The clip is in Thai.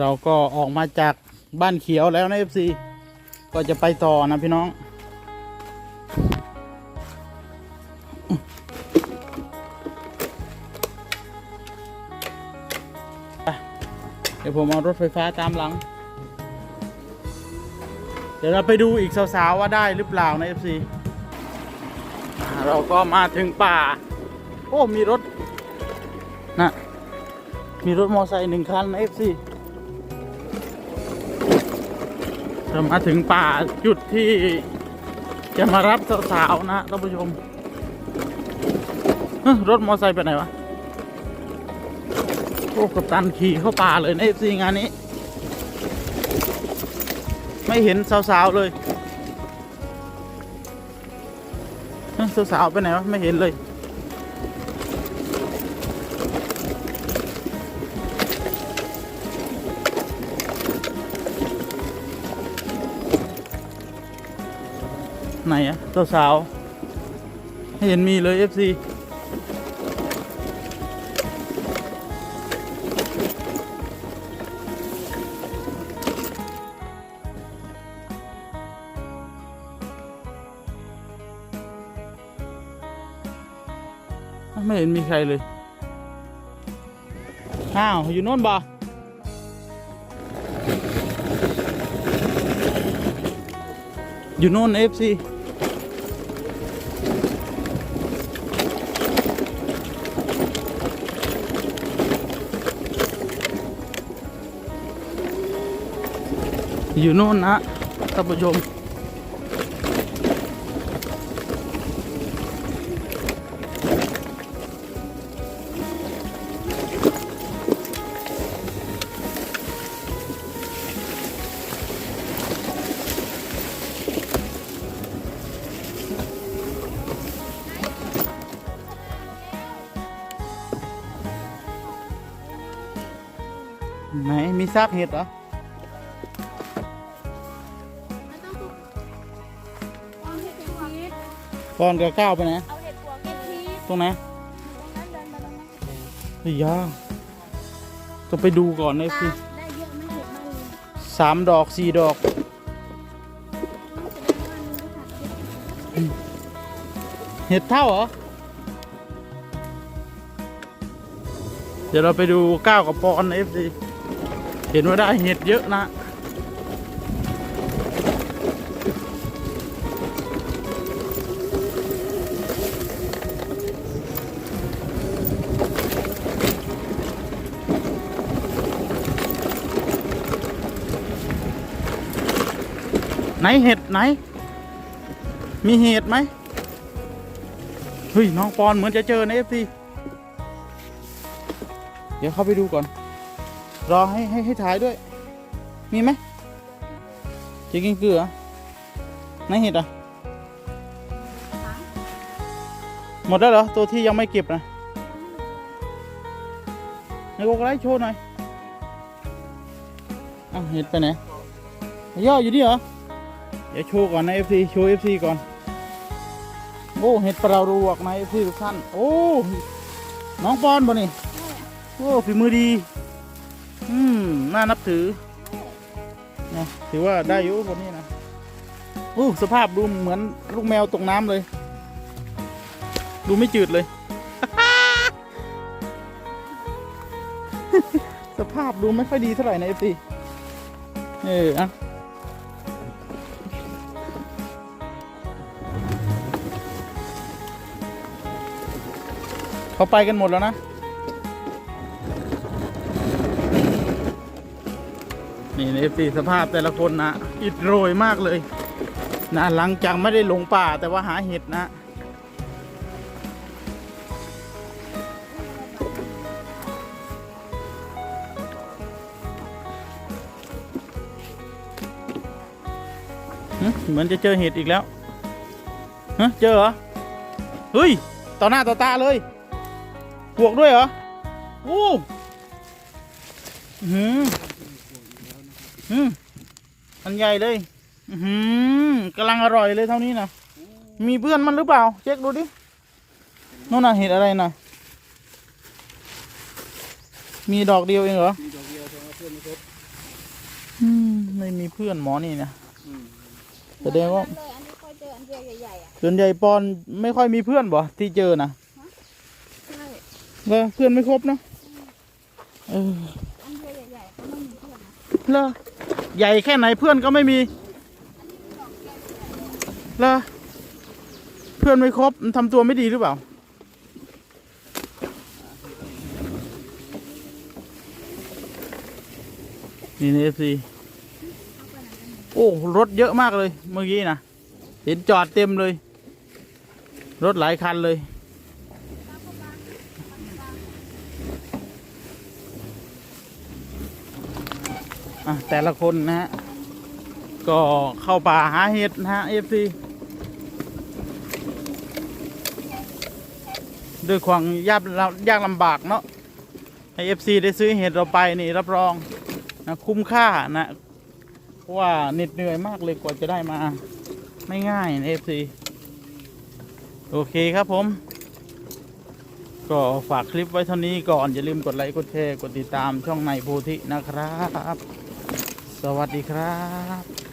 เราก็ออกมาจากบ้านเขียวแล้วนะ FC ก็จะไปต่อนะพี่น้อง เดี๋ยวผมเอารถไฟฟ้าตามหลัง เดี๋ยวเราไปดูอีกสาวๆว่าได้หรือเปล่านะ FC อ่าเราก็มาถึงป่า โอ้ มีรถนะมีรถมอไซค์หนึ่งคันนะ FC เรามาถึงป่าจุดที่จะมารับสาวๆนะท่านผู้ชมเอ้อรถมอไซค์ไปไหนวะโอ้กัปตันขี่เข้าป่าเลยใน FC งานนี้ ไม่เห็นสาวๆเลยสาวๆไปไหนวะไม่เห็นเลย ไหนอะสาวๆไม่เห็นมีเลย FC ไม่เห็นมีใครเลย อ้าว อยู่โน่นบ่อยู่โน่นเอฟซี อยู่โน่นนะท่านผู้ชมไหนมีซากเห็ดเหรอ ก่อนกับก้าวไปไหนเอาเห็ดหัวเป็นพีชตรงไหนตรงนั้นเดินมาตรงนั้นเฮ้ยยาก็ไปดูก่อนนะตาสิได้เยอะไหมเห็ดบ้านลุงสามดอกสี่ดอก แสดงว่าลุงได้ผัดเห็ดเห็ดเท่าเหรอ เดี๋ยวเราไปดูก้าวกับปอนเอฟซีเห็นว่าได้เห็ดเยอะนะ ไหนเห็ดไหน มีเห็ดไหมเฮ้ยน้องปอนเหมือนจะเจอในเอฟซีเดี๋ยวเข้าไปดูก่อน รอให้ให้ให้ถ่ายด้วย มีไหมจะกินเกลือไหนเห็ดอะหมดแล้วเหรอ ตัวที่ยังไม่เก็บนะในโกไลท์โชว์หน่อยอะเห็ดไปไหนย่ออยู่นี่เหรอ เดี๋ยวโชว์ก่อนนะ FC โชว์ FC ก่อน โอ้เห็ดปลาลวกนะ FC ทุกท่าน โอ้ น้องปอนบ่นี่ โอ้ฝีมือดี อืม น่านับถือนะถือว่าได้อยู่คนนี้นะโอ้สภาพดูเหมือนลูกแมวตกน้ำเลย ดูไม่จืดเลย สภาพดูไม่ค่อยดีเท่าไหร่นะ FC เอออะ เขาไปกันหมดแล้วนะ นี่ในสีสภาพแต่ละคนนะ อิดโรยมากเลย นะหลังจากไม่ได้หลงป่าแต่ว่าหาเห็ดนะเหมือนจะเจอเห็ดอีกแล้ว ฮะ เจอเหรอ เฮ้ย ต่อหน้าต่อตาเลย ปวกด้วยเหรอโอ้อื้อหืมอืมอันใหญ่เลยอือหือกำลังอร่อยเลยเท่านี้นะมีเพื่อนมันหรือเปล่า เช็คดูดินู่นน่ะเห็ดอะไรนะมีดอกเดียวเองเหรอมีดอกเดียวแต่ว่าเพื่อนไม่ครบอืมไม่มีเพื่อนหมอนี่นะแสดงว่าเลยอันนี้ค่อยจออันเดียวใหญ่ๆอะส่วนใหญ่ปอนไม่ค่อยมีเพื่อนบ่ที่เจอนะ เลอเพื่อนไม่ครบเนาะเอออันเดียวใหญ่ๆก็ไม่มีเพื่อนนะเลอใหญ่แค่ไหนเพื่อนก็ไม่มีเลอเพื่อนไม่ครบมันทำตัวไม่ดีหรือเปล่านี่นี่เอฟซีโอ้ รถเยอะมากเลย เมื่อกี้นะเห็นจอดเต็มเลย รถหลายคันเลย แต่ละคนนะฮะ ก็เข้าป่าหาเห็ดนะฮะเอฟซีด้วยความยากยากลำบากเนาะให้เอฟซีได้ซื้อเห็ดเราไปนี่รับรองนะคุ้มค่านะเพราะว่าเหน็ดเหนื่อยมากเลยกว่าจะได้มา ไม่ง่ายเอฟซีโอเคครับผม ก็ฝากคลิปไว้เท่านี้ก่อน อย่าลืมกดไลค์ กดแชร์ กดติดตามช่องในโพธินะครับ สวัสดีครับ